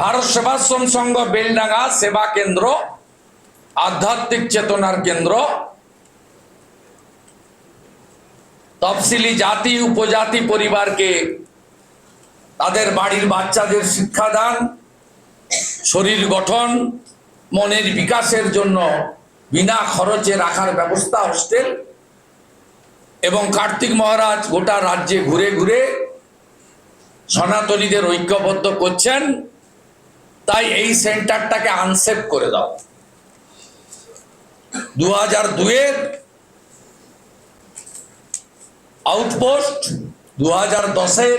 ভারত সেবাশ্রম সংঘ বেলডাঙ্গা সেবা কেন্দ্র, আধ্যাত্মিক চেতনার কেন্দ্র, তফসিলি জাতি, উপজাতি পরিবারকে তাদের বাড়ির বাচ্চাদের শিক্ষাদান, শরীর গঠন, মনের বিকাশের জন্য বিনা খরচে রাখার ব্যবস্থা হোস্টেল এবং কার্তিক মহারাজ গোটা রাজ্যে ঘুরে ঘুরে সনাতনীদের ঐক্যবদ্ধ করছেন। তাই এই সেন্টারটাকে আনসেপ করে দাও। দু হাজার দুয়ের আউটপোস্ট দু হাজার দশের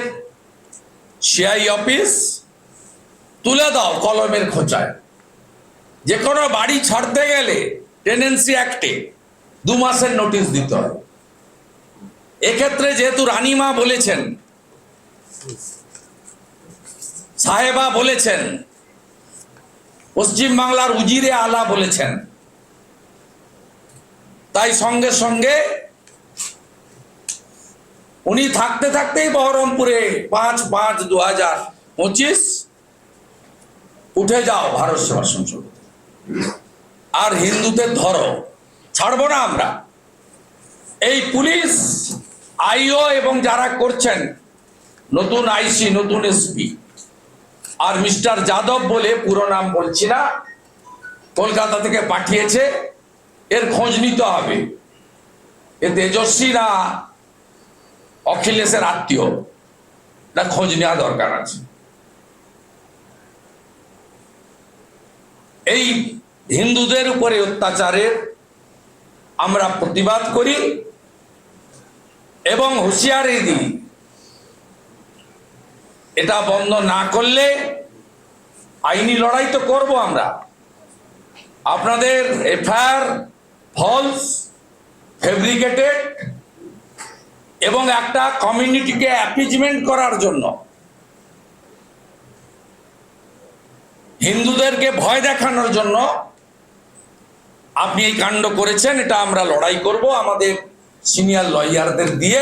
সিআই অফিস তুলে দাও কলমের খোঁচায়। যে কোনো বাড়ি ছাড়তে গেলে টেনেন্সি অ্যাক্টে দু মাসের নোটিশ দিতে হয়। এক্ষেত্রে যেহেতু রানীমা বলেছেন, সাহেবা বলেছেন পশ্চিম বাংলার উজিরে আলা বলেছেন। তাই সঙ্গে সঙ্গে উনি থাকতে থাকতেই বহরমপুরে পাঁচ পাঁচ দু হাজার পঁচিশ উঠে যাও ভারত সেবা সংসদ। আর হিন্দুদের ধরো, ছাড়বো না আমরা। এই পুলিশ, আইও এবং যারা করছেন, নতুন আইসি, নতুন এসপি আর মিস্টার যাদব বলে পুরো নাম বলছি না, কলকাতা থেকে পাঠিয়েছে, এর খোঁজ নিতে হবে। এ তেজস্বী না অখিলেশের আত্মীয়? না, খোঁজ নেওয়া দরকার আছে। এই হিন্দুদের উপরে অত্যাচারের আমরা প্রতিবাদ করি এবং হুঁশিয়ারি দিই। এটা বন্ধ না করলে আইনি লড়াই তো করব আমরা। আপনাদের এফআইআর ফলস, ফেব্রিকেটেড এবং একটা কমিউনিটিকে অ্যাপিজমেন্ট করার জন্য। হিন্দুদেরকে ভয় দেখানোর জন্য আপনি এই কাণ্ড করেছেন, এটা আমরা লড়াই করব আমাদের সিনিয়র লয়ারদের দিয়ে।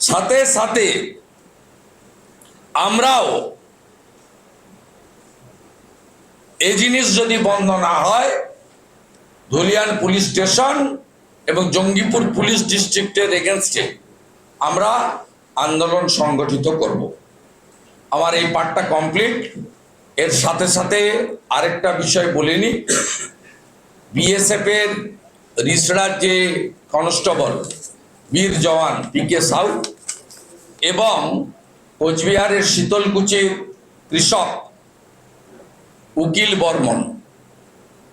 সাথে সাথে আমরাও এই জিনিস যদি বন্ধ না হয়, ধুলিয়ান পুলিশ স্টেশন এবং জঙ্গিপুর পুলিশ ডিস্ট্রিক্টের এগেনস্টে আমরা আন্দোলন সংগঠিত করব। আমার এই পার্টটা কমপ্লিট। এর সাথে সাথে আরেকটা বিষয় বলিনি। বিএসএফ এর রিসড়ার যে কনস্টেবল বীর জওয়ান পি কে সাউ এবং কোচবিহারের শীতলকুচির কৃষক উকিল বর্মন।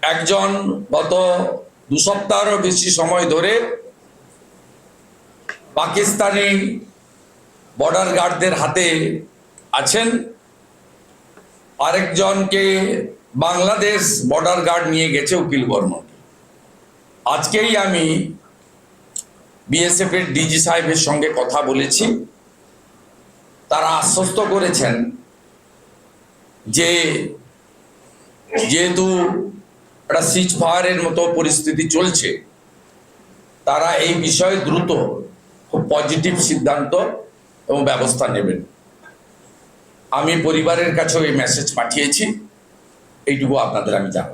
একজন গত দু সপ্তাহেরও বেশি সময় ধরে পাকিস্তানি বর্ডার গার্ডদের হাতে আছেন। আরেকজনকে বাংলাদেশ বর্ডার গার্ড নিয়ে গেছে উকিল বর্মন। আজকেই আমি বিএসএফ এর ডিজি সাহেবের সঙ্গে কথা বলেছি। তারা আশ্বস্ত করেছেন যে যেহেতু একটা সিজ ফায়ারের মতো পরিস্থিতি চলছে, তারা এই বিষয়ে দ্রুত খুব পজিটিভ সিদ্ধান্ত এবং ব্যবস্থা নেবেন। আমি পরিবারের কাছেও এই মেসেজ পাঠিয়েছি, এইটুকু আপনাদের আমি জানাব।